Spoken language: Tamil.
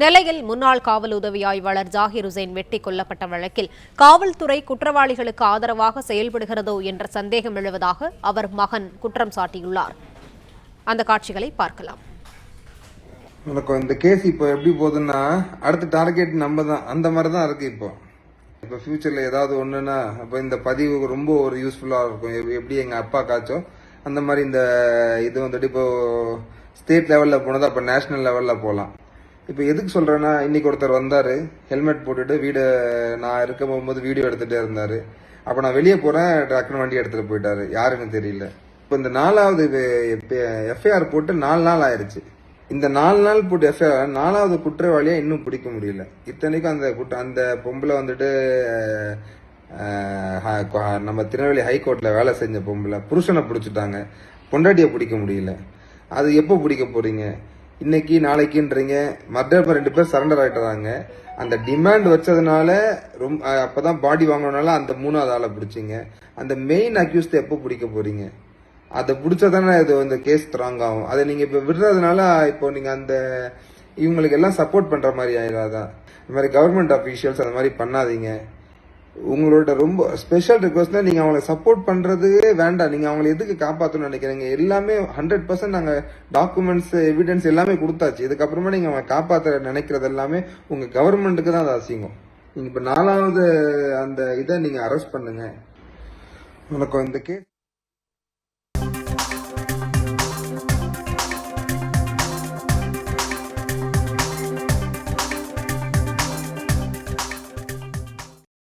நெல்லையில் முன்னாள் காவல் உதவி ஆய்வாளர் ஜாகிர் உசேன் வெட்டி கொல்லப்பட்ட வழக்கில் காவல்துறை குற்றவாளிகளுக்கு ஆதரவாக செயல்படுகிறதோ என்ற சந்தேகம் எழுவதாக அவர் மகன் குற்றம் சாட்டியுள்ளார். அந்த காட்சிகளை பார்க்கலாம். எனக்கு இந்த கேஸ் இப்போ எப்படி போகுதுன்னா அடுத்த டார்கெட் நம்ம தான். அந்த மாதிரி தான் இருக்கு இப்போ. இப்போ ஃபியூச்சரில் ஏதாவது ஒன்றுன்னா அப்போ இந்த பதிவு ரொம்ப ஒரு யூஸ்ஃபுல்லாக இருக்கும். எப்படி எங்கள் அப்பா காய்ச்சோ அந்த மாதிரி இந்த இது வந்துட்டு இப்போ ஸ்டேட் லெவலில் போனது அப்போ நேஷனல் லெவலில் போகலாம். இப்போ எதுக்கு சொல்கிறேன்னா இன்னைக்கு ஒருத்தர் வந்தார் ஹெல்மெட் போட்டுட்டு வீடு நான் இருக்க போகும்போது வீடியோ எடுத்துகிட்டே இருந்தார். அப்போ நான் வெளியே போகிறேன் டக்குன்னு வண்டி எடுத்துகிட்டு போயிட்டார். யாருன்னு தெரியல. இப்போ இந்த நாலாவது எஃப்ஐஆர் போட்டு நாலு நாள் ஆயிடுச்சு இந்த நாலு நாள் போட்டு எஃப்ஐஆர் நாலாவது குற்றவாளியாக இன்னும் பிடிக்க முடியல. இத்தனைக்கும் அந்த குற்ற அந்த பொம்பளை வந்துட்டு நம்ம திருநெல்வேலி ஹைகோர்ட்டில் வேலை செஞ்ச பொம்பளை புருஷனை பிடிச்சிட்டாங்க. பொண்டாட்டியை பிடிக்க முடியல. அது எப்போ பிடிக்க போகிறீங்க இன்னைக்கு நாளைக்குன்றீங்க. மர்டர் ரெண்டு பேர் சரண்டர் ஆகிட்டுறாங்க அந்த டிமாண்ட் வச்சதுனால ரொம்ப அப்போ தான் பாடி வாங்கினால அந்த மூணாவது ஆளை பிடிச்சிங்க. அந்த மெயின் அக்யூஸ்ட் எப்போ பிடிக்க போகிறீங்க அதை பிடிச்சதானே இது இந்த கேஸ் ஸ்ட்ராங் ஆகும். அதை நீங்கள் இப்போ விடுறதுனால இப்போ நீங்கள் அந்த இவங்களுக்கு எல்லாம் சப்போர்ட் பண்ணுற மாதிரி ஆயிடாதா இந்த மாதிரி கவர்மெண்ட் அஃபீஷியல்ஸ் அந்த மாதிரி பண்ணாதீங்க. உங்களோட ரொம்ப ஸ்பெஷல் ரிக்வஸ்ட்னா நீங்க அவங்கள சப்போர்ட் பண்றது வேண்டாம். நீங்க அவங்களை எதுக்கு காப்பாற்றணும்னு நினைக்கிறீங்க? எல்லாமே ஹண்ட்ரட் பர்சன்ட் நாங்க டாக்குமெண்ட்ஸ் எவிடன்ஸ் எல்லாமே கொடுத்தாச்சு. இதுக்கப்புறமா நீங்க அவங்களை காப்பாற்ற நினைக்கிறது எல்லாமே உங்க கவர்மெண்ட்டுக்கு தான் அது அசிங்கம். நீங்க இப்ப நாலாவது அந்த இதை நீங்க அரெஸ்ட் பண்ணுங்க. உனக்கு இந்த கேஸ்